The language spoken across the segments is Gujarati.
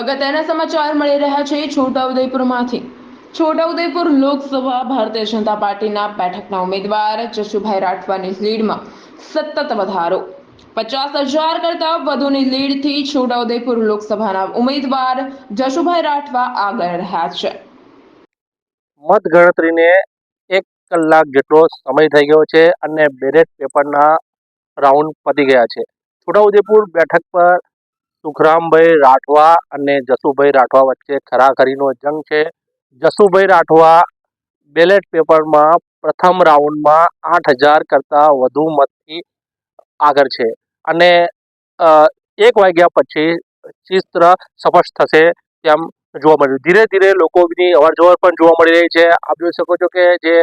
અગત્યના સમાચાર મળી રહ્યા છે છોટાઉદેપુરમાંથી છોટાઉદેપુર લોકસભા, ભારતીય જનતા પાર્ટીના બેઠકના ઉમેદવાર જશુભાઈ રાઠવાની લીડમાં સતત વધારો. પચાસ હજાર કરતા વધુની લીડથી છોટાઉદેપુર લોકસભાના ઉમેદવાર જશુભાઈ રાઠવા આગળ રહ્યા છે. મતગણતરીને એક કલાક જેટલો સમય થઈ ગયો છે અને બેલેટ પેપરના રાઉન્ડ પતી ગયા છે. છોટાઉદેપુર બેઠક પર સુખરામભાઈ રાઠવા અને જસુભાઈ રાઠવા વચ્ચે ખરાખરીનો જંગ છે. જસુભાઈ રાઠવા બેલેટ પેપરમાં પ્રથમ રાઉન્ડમાં આઠ હજાર કરતાં વધુ મતથી આગળ છે. અને એક વાગ્યા પછી ચિત્ર સ્પષ્ટ થશે તેમ જોવા મળ્યું. ધીરે ધીરે લોકોની અવરજવર પણ જોવા મળી રહી છે. આપ જોઈ શકો છો કે જે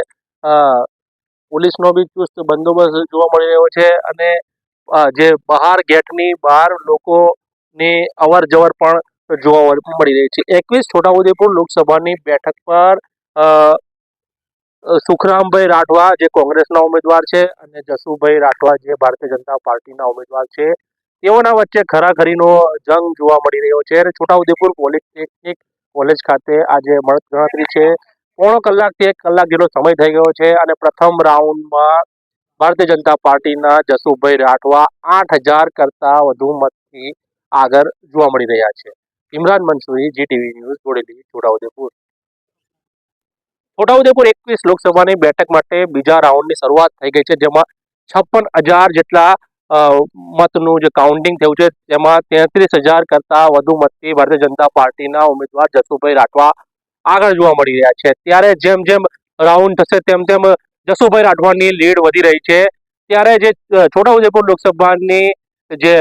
પોલીસનો બી ચુસ્ત બંદોબસ્ત જોવા મળી રહ્યો છે અને જે બહાર ગેટની બહાર લોકોની અવર જવર પણ જોવા મળી રહી છે. એકવીસ છોટાઉદેપુર લોકસભાની બેઠક પર સુખરામભાઈ રાઠવા જે કોંગ્રેસના ઉમેદવાર છે અને જસુભાઈ રાઠવા જે ભારતીય જનતા પાર્ટીના ઉમેદવાર છે તેઓના વચ્ચે ખરાખરીનો જંગ જોવા મળી રહ્યો છે. અને છોટાઉદેપુર પોલિટેકનિક કોલેજ ખાતે આજે મત ગણતરી છે. પોણો કલાકથી એક કલાક જેટલો સમય થઈ ગયો છે અને પ્રથમ રાઉન્ડમાં ભારતીય જનતા પાર્ટીના જસુભાઈ રાઠવા આઠ હજાર કરતાં વધુ મતથી આગળ જોવા મળી રહ્યા છે. Imran Mansuri GTV news Bodeli Chhotaudepur. Chhota Udepur એકવીસ લોકસભાની બેઠક માટે બીજા રાઉન્ડની શરૂઆત થઈ ગઈ છે, જેમાં છપ્પન હજાર જેટલા મતનું જે કાઉન્ટિંગ થયું છે, તેમાં તેત્રીસ હજાર કરતાં વધુ મતથી ભારતીય જનતા પાર્ટીના ઉમેદવાર જસુભાઈ રાઠવા આગળ જોવા મળી રહ્યા છે. ત્યારે જેમ જેમ રાઉન્ડ થશે, તેમ તેમ જસુભાઈ રાઠવાની લીડ વધી રહી છે. ત્યારે જે છોટાઉદેપુર લોકસભાની જે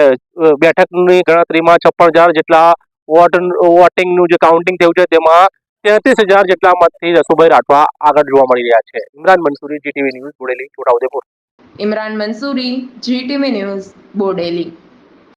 બેઠકની ગણતરીમાં છપ્પન હજાર જેટલા વોટ, વોટિંગનું જે કાઉન્ટિંગ થયું છે, તેમાં તેત્રીસ હજાર જેટલા મતથી રસુભાઈ રાઠવા આગળ જોવા મળી રહ્યા છે. Imran Mansuri GTV news Bodeli, Chhota Udepur. Imran Mansuri GTV news Bodeli.